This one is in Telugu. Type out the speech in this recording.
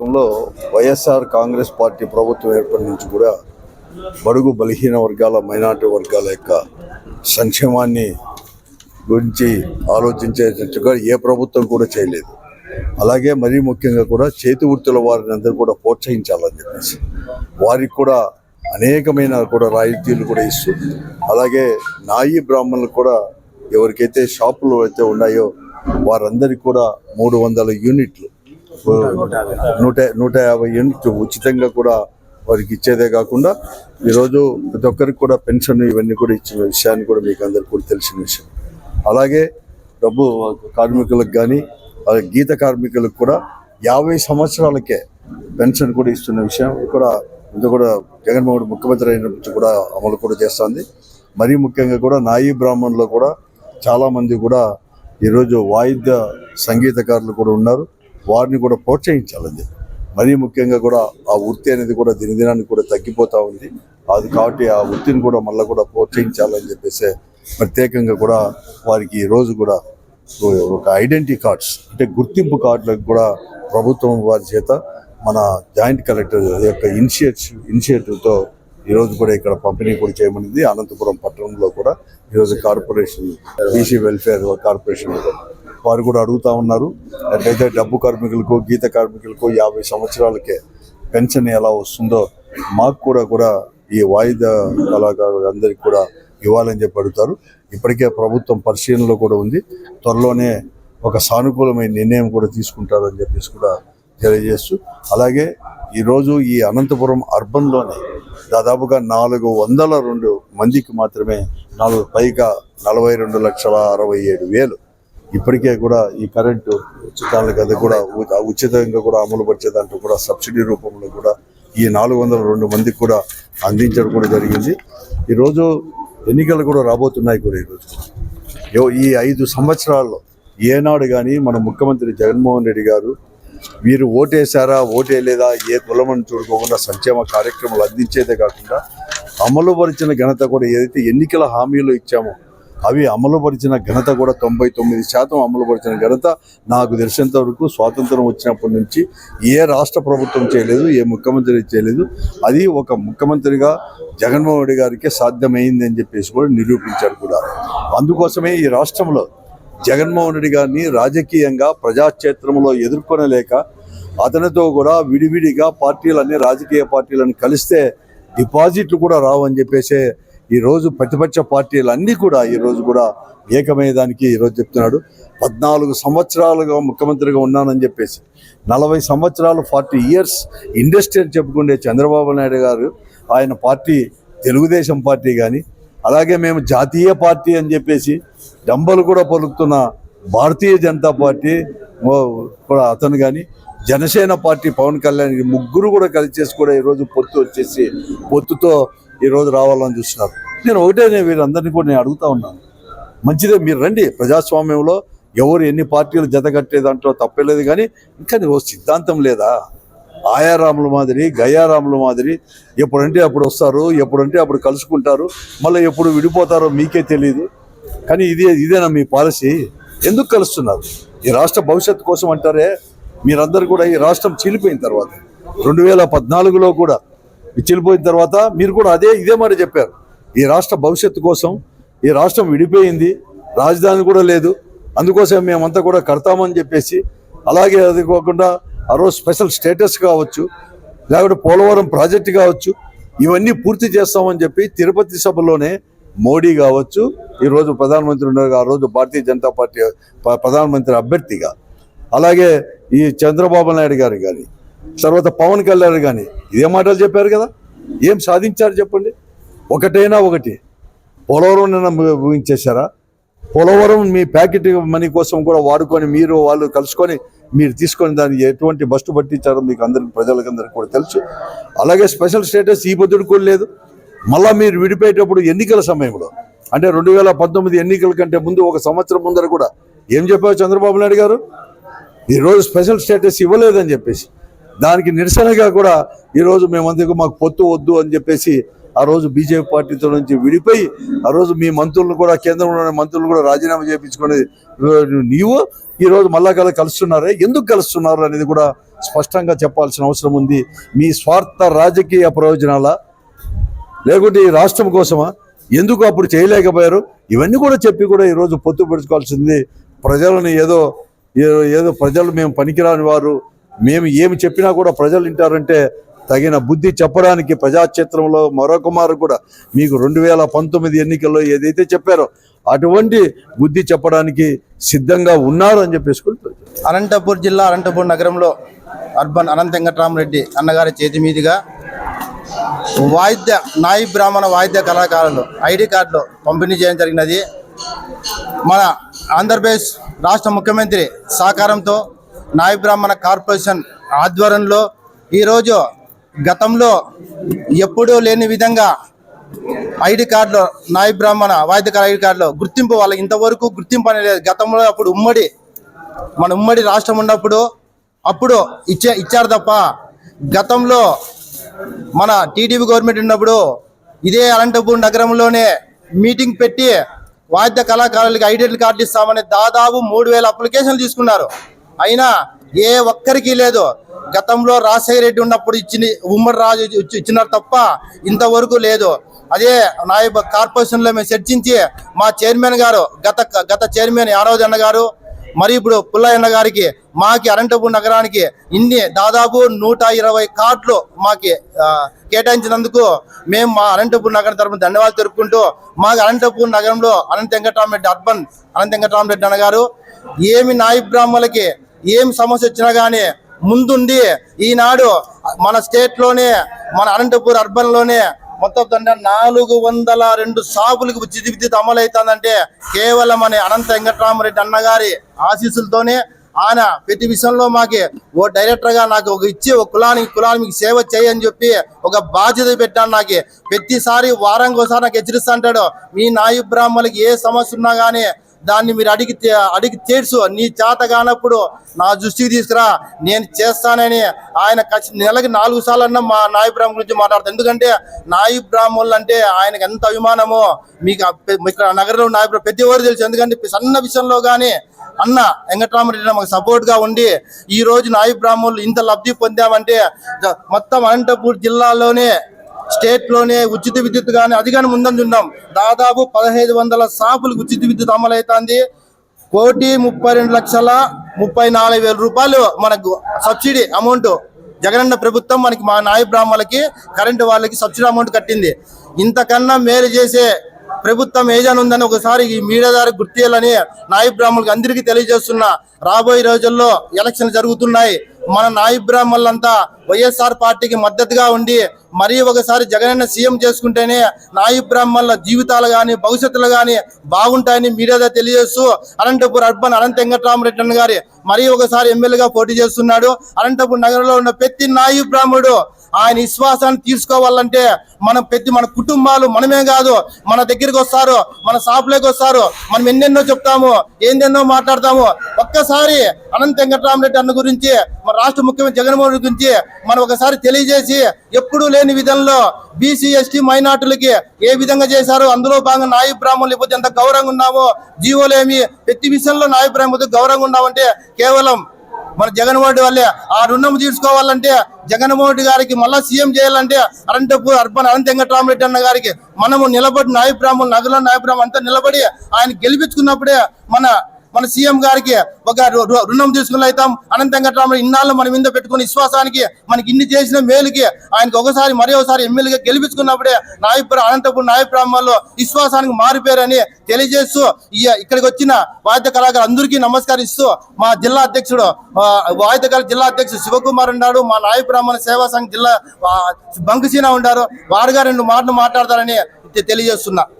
గతంలో వైఎస్ఆర్ కాంగ్రెస్ పార్టీ ప్రభుత్వం ఏర్పడి నుంచి కూడా బడుగు బలహీన వర్గాల మైనార్టీ వర్గాల యొక్క సంక్షేమాన్ని గురించి ఆలోచించేటట్టుగా ఏ ప్రభుత్వం కూడా చేయలేదు. అలాగే మరీ ముఖ్యంగా కూడా చేతి వృత్తుల వారిని అందరూ కూడా ప్రోత్సహించాలని చెప్పేసి వారికి కూడా అనేకమైన కూడా రాయితీలు కూడా ఇస్తూ అలాగే నాయి బ్రాహ్మణులు కూడా ఎవరికైతే షాపులు అయితే ఉన్నాయో వారందరికీ కూడా మూడు వందల యూనిట్లు నూట నూట యాభై యూనిట్లు ఉచితంగా కూడా వారికి ఇచ్చేదే కాకుండా ఈరోజు ప్రతి ఒక్కరికి కూడా పెన్షన్ ఇవన్నీ కూడా ఇచ్చిన విషయాన్ని కూడా మీకు అందరికి కూడా తెలిసిన విషయం. అలాగే డబ్బు కార్మికులకు కానీ అలాగే గీత కార్మికులకు కూడా యాభై సంవత్సరాలకే పెన్షన్ కూడా ఇస్తున్న విషయం కూడా ఇది కూడా జగన్మోహన్ ముఖ్యమంత్రి అయినప్పుడు కూడా అమలు కూడా చేస్తుంది. మరీ ముఖ్యంగా కూడా నాయి బ్రాహ్మణులు కూడా చాలామంది కూడా ఈరోజు వాయిద్య సంగీతకారులు కూడా ఉన్నారు. వారిని కూడా ప్రోత్సహించాలని చెప్పి. మరీ ముఖ్యంగా కూడా ఆ వృత్తి అనేది కూడా దినదినానికి కూడా తగ్గిపోతూ ఉంది. అది కాబట్టి ఆ వృత్తిని కూడా మళ్ళీ కూడా ప్రోత్సహించాలని చెప్పేసి ప్రత్యేకంగా కూడా వారికి ఈరోజు కూడా ఒక ఐడెంటిటీ కార్డ్స్ అంటే గుర్తింపు కార్డులకు కూడా ప్రభుత్వం వారి చేత మన జాయింట్ కలెక్టర్ యొక్క ఇనిషియేటివ్ ఇనిషియేటివ్తో ఈరోజు కూడా ఇక్కడ పంపిణీ కూడా చేయమనింది. అనంతపురం పట్టణంలో కూడా ఈరోజు కార్పొరేషన్ బీసీ వెల్ఫేర్ కార్పొరేషన్ వారు కూడా అడుగుతా ఉన్నారు. ఎట్లయితే డబ్బు కార్మికులకు గీత కార్మికులకు యాభై సంవత్సరాలకే పెన్షన్ ఎలా వస్తుందో మాకు కూడా కూడా ఈ వాయిదా కళాకారులు అందరికీ కూడా ఇవ్వాలని చెప్పి అడుగుతారు. ఇప్పటికే ప్రభుత్వం పరిశీలనలో కూడా ఉంది. త్వరలోనే ఒక సానుకూలమైన నిర్ణయం కూడా తీసుకుంటారని చెప్పేసి కూడా తెలియజేస్తూ అలాగే ఈరోజు ఈ అనంతపురం అర్బన్లోనే దాదాపుగా నాలుగు వందల రెండు మందికి మాత్రమే నాలుగు పైగా నలభై రెండు లక్షల అరవై ఏడు వేలు ఇప్పటికే కూడా ఈ కరెంటు ఉచితాలకు అది కూడా ఉచితంగా కూడా అమలు పరిచే దాంట్లో కూడా సబ్సిడీ రూపంలో కూడా ఈ నాలుగు వందల రెండు మందికి కూడా అందించడం కూడా జరిగింది. ఈరోజు ఎన్నికలు కూడా రాబోతున్నాయి కూడా ఈరోజు. ఈ ఐదు సంవత్సరాల్లో ఏనాడు కానీ మన ముఖ్యమంత్రి జగన్మోహన్ రెడ్డి గారు వీరు ఓటేశారా ఓటేయలేదా ఏ కులమని చూడుకోకుండా సంక్షేమ కార్యక్రమాలు అందించేదే కాకుండా అమలుపరిచిన ఘనత కూడా ఏదైతే ఎన్నికల హామీలు ఇచ్చామో అవి అమలుపరిచిన ఘనత కూడా తొంభై తొమ్మిది శాతం అమలుపరిచిన ఘనత నాకు తెలిసినంత వరకు స్వాతంత్రం వచ్చినప్పటి నుంచి ఏ రాష్ట్ర ప్రభుత్వం చేయలేదు ఏ ముఖ్యమంత్రి చేయలేదు. అది ఒక ముఖ్యమంత్రిగా జగన్మోహన్ రెడ్డి గారికి సాధ్యమైంది అని చెప్పేసి కూడా నిరూపించారు కూడా. అందుకోసమే ఈ రాష్ట్రంలో జగన్మోహన్ రెడ్డి గారిని రాజకీయంగా ప్రజాక్షేత్రంలో ఎదుర్కొనలేక అతనితో కూడా విడివిడిగా పార్టీలన్నీ రాజకీయ పార్టీలను కలిస్తే డిపాజిట్లు కూడా రావని చెప్పేసి ఈరోజు ప్రతిపక్ష పార్టీలు అన్నీ కూడా ఈరోజు కూడా ఏకమయ్యేదానికి ఈరోజు చెప్తున్నాడు. పద్నాలుగు సంవత్సరాలుగా ముఖ్యమంత్రిగా ఉన్నానని చెప్పేసి నలభై సంవత్సరాలు ఫార్టీ ఇయర్స్ ఇండస్ట్రీ అని చెప్పుకునే చంద్రబాబు నాయుడు గారు ఆయన పార్టీ తెలుగుదేశం పార్టీ కానీ అలాగే మేము జాతీయ పార్టీ అని చెప్పేసి డంబలు కూడా పలుకుతున్న భారతీయ జనతా పార్టీ కూడా అతను కానీ జనసేన పార్టీ పవన్ కళ్యాణ్ ముగ్గురు కూడా కలిసి చేసి కూడా ఈరోజు పొత్తు వచ్చేసి పొత్తుతో ఈరోజు రావాలని చూస్తున్నారు. నేను ఒకటే నేను వీరందరినీ కూడా నేను అడుగుతా ఉన్నాను. మంచిదే మీరు రండి. ప్రజాస్వామ్యంలో ఎవరు ఎన్ని పార్టీలు జత దాంట్లో తప్పలేదు కానీ ఇంకా ఓ సిద్ధాంతం లేదా? ఆయారాముల మాదిరి గయారాముల మాదిరి ఎప్పుడంటే అప్పుడు వస్తారు ఎప్పుడంటే అప్పుడు కలుసుకుంటారు మళ్ళీ ఎప్పుడు విడిపోతారో మీకే తెలియదు కానీ ఇదే ఇదేనా మీ పాలసీ? ఎందుకు కలుస్తున్నారు? ఈ రాష్ట్ర భవిష్యత్తు కోసం అంటారే? మీరందరూ కూడా ఈ రాష్ట్రం చీలిపోయిన తర్వాత. రెండు వేల పద్నాలుగులో కూడా ఇది తర్వాత మీరు కూడా అదే ఇదే మాట చెప్పారు. ఈ రాష్ట్ర భవిష్యత్తు కోసం ఈ రాష్ట్రం విడిపోయింది రాజధాని కూడా లేదు. అందుకోసం మేమంతా కూడా కడతామని చెప్పేసి అలాగే అది కాకుండా ఆ రోజు స్పెషల్ స్టేటస్ కావచ్చు లేకపోతే పోలవరం ప్రాజెక్టు కావచ్చు ఇవన్నీ పూర్తి చేస్తామని చెప్పి తిరుపతి సభలోనే మోడీ కావచ్చు ఈరోజు ప్రధానమంత్రి ఉన్నారు ఆ రోజు భారతీయ జనతా పార్టీ ప్రధానమంత్రి అభ్యర్థిగా. అలాగే ఈ చంద్రబాబు నాయుడు గారు కానీ తర్వాత పవన్ కళ్యాణ్ కానీ ఇదే మాటలు చెప్పారు కదా? ఏం సాధించారు చెప్పండి? ఒకటైనా ఒకటి. పోలవరం నిన్న ము- ముగించేశారా? పోలవరం మీ ప్యాకెట్ మనీ కోసం కూడా వాడుకొని మీరు వాళ్ళు కలుసుకొని మీరు తీసుకొని దాన్ని ఎటువంటి బస్టు పట్టించారో మీకు అందరికి ప్రజలకందరికి కూడా తెలుసు. అలాగే స్పెషల్ స్టేటస్ ఈ బుద్ధుడు కూడా లేదు. మళ్ళీ మీరు విడిపోయేటప్పుడు ఎన్నికల సమయంలో అంటే రెండు వేల పంతొమ్మిది ఎన్నికల కంటే ముందు ఒక సంవత్సరం ముందర కూడా ఏం చెప్పారు చంద్రబాబు నాయుడు గారు? ఈరోజు స్పెషల్ స్టేటస్ ఇవ్వలేదని చెప్పేసి. దానికి నిరసనగా కూడా ఈరోజు మేమందుకు మాకు పొత్తు వద్దు అని చెప్పేసి ఆ రోజు బీజేపీ పార్టీతో నుంచి విడిపోయి ఆ రోజు మీ మంత్రులను కూడా కేంద్రంలోని మంత్రులు కూడా రాజీనామా చేయించుకునేది నీవు. ఈరోజు మళ్ళా కల కలుస్తున్నారే. ఎందుకు కలుస్తున్నారు అనేది కూడా స్పష్టంగా చెప్పాల్సిన అవసరం ఉంది. మీ స్వార్థ రాజకీయ ప్రయోజనాల? లేకుంటే ఈ రాష్ట్రం కోసమా? ఎందుకు అప్పుడు చేయలేకపోయారు? ఇవన్నీ కూడా చెప్పి కూడా ఈరోజు పొత్తు పెట్టుకోవాల్సింది ప్రజలను. ఏదో ఏ- ఏదో ప్రజలు మేము పనికిరాని వారు. మేము ఏమి చెప్పినా కూడా ప్రజలు వింటారంటే తగిన బుద్ధి చెప్పడానికి ప్రజాక్షేత్రంలో మరొక మారు కూడా మీకు రెండు వేల పంతొమ్మిది ఎన్నికల్లో ఏదైతే చెప్పారో అటువంటి బుద్ధి చెప్పడానికి సిద్ధంగా ఉన్నారు అని చెప్పేసి అనంతపూర్ జిల్లా అనంతపూర్ నగరంలో అర్బన్ అనంత వెంకటరామరెడ్డి అన్నగారి చేతి మీదుగా వాయిద్య నాయి బ్రాహ్మణ వాయిద్య కళాకారులు ఐడి కార్డులు పంపిణీ చేయడం జరిగినది. మన ఆంధ్రప్రదేశ్ రాష్ట్ర ముఖ్యమంత్రి సహకారంతో నాయ బ్రాహ్మణ కార్పొరేషన్ ఆధ్వర్యంలో ఈరోజు గతంలో ఎప్పుడూ లేని విధంగా ఐడి కార్డులో నాయ బ్రాహ్మణ వాయిద్యకార ఐడి కార్డులో గుర్తింపు వాళ్ళకి ఇంతవరకు గుర్తింపు అనేది లేదు. గతంలో అప్పుడు ఉమ్మడి మన ఉమ్మడి రాష్ట్రం ఉన్నప్పుడు అప్పుడు ఇచ్చే ఇచ్చారు తప్ప గతంలో మన టీడీపీ గవర్నమెంట్ ఉన్నప్పుడు ఇదే అనంతపూర్ నగరంలోనే మీటింగ్ పెట్టి వాద్య కళాకారులకి ఐడెంటిటీ కార్డులు ఇస్తామని దాదాపు మూడు వేల అప్లికేషన్లు తీసుకున్నారు. అయినా ఏ ఒక్కరికి లేదు. గతంలో రాజశేఖర రెడ్డి ఉన్నప్పుడు ఇచ్చిన ఉమ్మడి రాజు ఇచ్చినారు తప్ప ఇంతవరకు లేదు. అదే నాయబ కార్పొరేషన్లో మేము చర్చించి మా చైర్మన్ గారు గత గత చైర్మన్ యాదవ్ అన్న గారు మరి ఇప్పుడు పుల్లయ్యన్న గారికి మాకి అనంతపూర్ నగరానికి ఇన్ని దాదాపు నూట ఇరవై కార్డులు మాకి కేటాయించినందుకు మేము మా అనంతపూర్ నగరం తరపున ధన్యవాదాలు తెలుపుకుంటూ మాకు అనంతపూర్ నగరంలో అనంత వెంకటరామరెడ్డి అర్బన్ అనంత వెంకటరామరెడ్డి అన్న గారు ఏమి నాయబ్రాహ్మలకి ఏం సమస్య వచ్చినా కానీ ముందుండి ఈనాడు మన స్టేట్లోనే మన అనంతపూర్ అర్బన్లోనే మొత్తం దండ నాలుగు వందల రెండు సాగులకు విద్యుత్ విద్యుత్ అమలు కేవలం అనే అనంత వెంకటరామరెడ్డి అన్నగారి ఆశీస్సులతోనే ఆయన ప్రతి విషయంలో మాకి ఓ డైరెక్టర్గా నాకు ఒక ఇచ్చి ఒక కులానికి కులానికి సేవ చేయని చెప్పి ఒక బాధ్యత పెట్టాను నాకు. ప్రతిసారి వారానికి ఒకసారి నాకు హెచ్చరిస్తా అంటాడు మీ నాయు బ్రాహ్మణులకి ఏ సమస్య ఉన్నా కానీ దాన్ని మీరు అడిగి అడిగి తీర్చు. నీ చేత కానప్పుడు నా దృష్టికి తీసుకురా. నేను చేస్తానని ఆయన నెలకి నాలుగు సార్లు అన్న మా నాయి బ్రాహ్మణుల గురించి మాట్లాడతాను ఎందుకంటే నాయి బ్రాహ్మణులు అంటే ఆయనకు ఎంత అభిమానమో మీకు ఇక్కడ నగరంలో నాయి ప్రతి ఒక్కరు తెలుసు. ఎందుకంటే సన్న విషయంలో కానీ అన్న వెంకటరామరెడ్డి మాకు సపోర్ట్గా ఉండి ఈ రోజు నాయి బ్రాహ్మణులు ఇంత లబ్ధి పొందామంటే మొత్తం అనంతపూర్ జిల్లాలోనే స్టేట్లోనే ఉచిత విద్యుత్ కానీ అది కానీ ఉన్నాం దాదాపు పదహైదు వందల సాపులు ఉచిత విద్యుత్ అమలవుతుంది కోటి ముప్పై రెండు లక్షల ముప్పై నాలుగు వేల రూపాయలు మనకు సబ్సిడీ అమౌంట్. జగనన్న ప్రభుత్వం మనకి మా నాయ బ్రాహ్మణులకి కరెంటు వాళ్ళకి సబ్సిడీ అమౌంట్ కట్టింది. ఇంతకన్నా మేలు చేసే ప్రభుత్వం ఏదైనా ఉందని ఒకసారి ఈ మీడియా ద్వారా గుర్తు నాయ బ్రాహ్మణులకు అందరికీ తెలియజేస్తున్నా. రాబోయే రోజుల్లో ఎలక్షన్ జరుగుతున్నాయి. మన నాయ బ్రాహ్మణులంతా వైఎస్ఆర్ పార్టీకి మద్దతుగా ఉండి మరీ ఒకసారి జగనన్న సీఎం చేసుకుంటేనే నాయి బ్రాహ్మణుల జీవితాలు కానీ భవిష్యత్తులు కానీ బాగుంటాయని మీడియాతో తెలియజేస్తూ అనంతపూర్ అర్బన్ అనంత వెంకటరామరెడ్డి గారి మరీ ఒకసారి ఎమ్మెల్యేగా పోటీ చేస్తున్నాడు. అనంతపూర్ నగరంలో ఉన్న ప్రతి నాయి బ్రాహ్మణుడు ఆయన విశ్వాసాన్ని తీసుకోవాలంటే మనం ప్రతి మన కుటుంబాలు మనమే కాదు మన దగ్గరికి వస్తారు మన షాపులోకి వస్తారు మనం ఎన్నెన్నో చెప్తాము ఏందెన్నో మాట్లాడతాము. ఒక్కసారి అనంత వెంకటరామరెడ్డి అన్న గురించి మన రాష్ట్ర ముఖ్యమంత్రి జగన్మోహన్ రెడ్డి గురించి మనం ఒకసారి తెలియజేసి ఎప్పుడూ లేని విధంలో బీసీ ఎస్టీ మైనార్టీలకి ఏ విధంగా చేశారు అందులో భాగంగా నాయ బ్రాహ్మణులు లేకపోతే ఎంత గౌరవంగా ఉన్నామో జీవోలేమి ప్రతి విషయంలో నాయ బ్రాహ్మణులు గౌరవంగా ఉన్నామంటే కేవలం మన జగన్మోహన్ వల్లే ఆ రుణం తీర్చుకోవాలంటే జగన్మోహన్ గారికి మళ్ళా సీఎం చేయాలంటే అనంతపూర్ అర్బన్ అనంత వెంకటరామరెడ్డి అన్న గారికి మనము నిలబడి నాయ బ్రాహ్మణులు నగర అంతా నిలబడి ఆయన గెలిపించుకున్నప్పుడే మన మన సీఎం గారికి ఒక రు- రుణం తీసుకుని అవుతాం అనంత వెంకటరామరెడ్డి ఇన్నాళ్ళు మన మీద పెట్టుకున్న విశ్వాసానికి మనకి ఇన్ని చేసిన మేలుకి ఆయనకి ఒకసారి మరి ఒకసారి ఎమ్మెల్యేగా గెలిపించుకున్నప్పుడే నాయపుర అనంతపురం నాయ విశ్వాసానికి మారిపోయారని తెలియజేస్తూ ఇక్కడికి వచ్చిన వాయిద్య కళాకారు అందరికీ నమస్కరిస్తూ మా జిల్లా అధ్యక్షుడు వాయిద్య కళ జిల్లా అధ్యక్షుడు శివకుమార్ ఉన్నాడు మా నాయబ్రాహ్మణ సేవా సంఘ జిల్లా బంకసీన బంకుసీన ఉండారు వారుగా రెండు మాటలు మాట్లాడతారని తెలియజేస్తున్నా.